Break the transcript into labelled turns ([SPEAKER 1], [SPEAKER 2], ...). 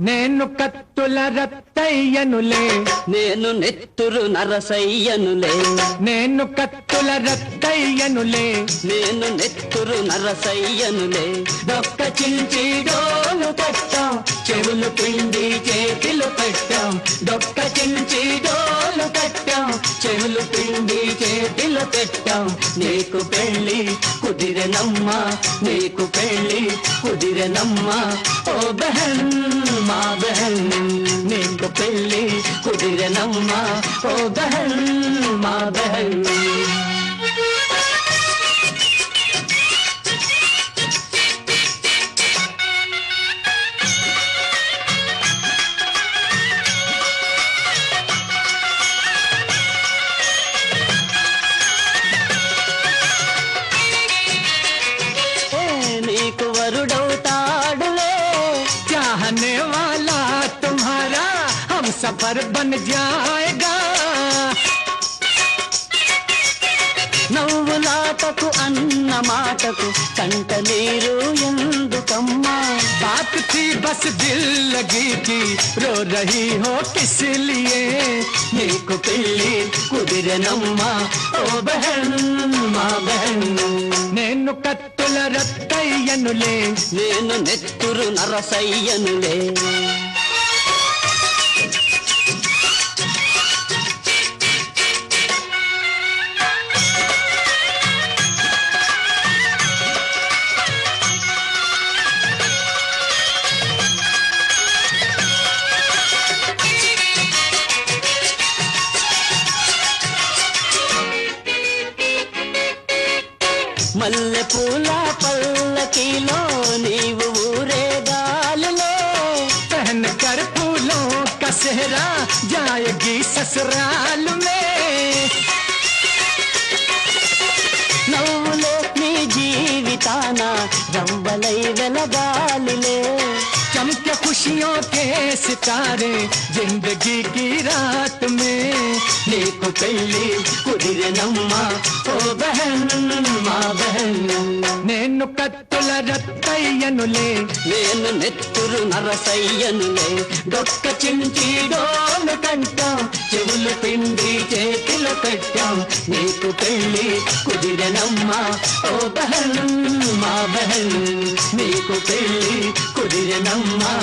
[SPEAKER 1] నేను కత్తుల రత్తయ్యనులే.
[SPEAKER 2] నేను నెత్తురు నరసయ్యనులే.
[SPEAKER 1] నేను కత్తుల రత్తయ్యనులే.
[SPEAKER 2] నేను నెత్తురు నరసయ్యనులే.
[SPEAKER 1] డొక్క చించి డోలు కట్టాం చెవులు పిండి చేతిలో పెట్టాం. డొక్క చించి చెవులు పిండి చేతిలో పెట్టాం. నీకు పెళ్ళి కుదిరెనమ్మా నీకు పెళ్ళి కుదిరెనమ్మా ఓ బహన్ మా బహన్ నీకు పెళ్ళి కుదిరెనమ్మా ఓ బహన్ మా బహన్. चाहने वाला तुम्हारा हम सफर बन जाएगा
[SPEAKER 2] నవ్వులాటకు అన్న మాటకు కంట నీరు ఎందుకమ్మా
[SPEAKER 1] बात थी बस दिल लगी की रो रही हो किस लिए
[SPEAKER 2] నీకు పెళ్ళి కుదిరెనమ్మా ఓ బహన్ మా బహన్
[SPEAKER 1] నేను కత్తుల రత్తయ్యనులే
[SPEAKER 2] నేను నెత్తురు నరసయ్యనులే. మల్లె పూల ಕೀಲೋ ನೀವು ಊರೇ डालो
[SPEAKER 1] पहन कर फूलों का सेहरा जाएगी ससुराल में। खुशियों के सितारे जिंदगी की रात में
[SPEAKER 2] నీకు పెళ్ళి కుదిరెనమ్మా ఓ బహన్ మా బహన్
[SPEAKER 1] నేను కత్తుల రత్తయ్యనులే
[SPEAKER 2] నేను నెత్తురు నరసయ్యనులే
[SPEAKER 1] డొక్క చించి డోలు కంటాం చెవులు పిండి చేతిలో పెట్టాం నీకు పెళ్ళి కుదిరెనమ్మా ఓ బహన్ మా బహన్ నీకు పెళ్ళి కుదిరెనమ్మా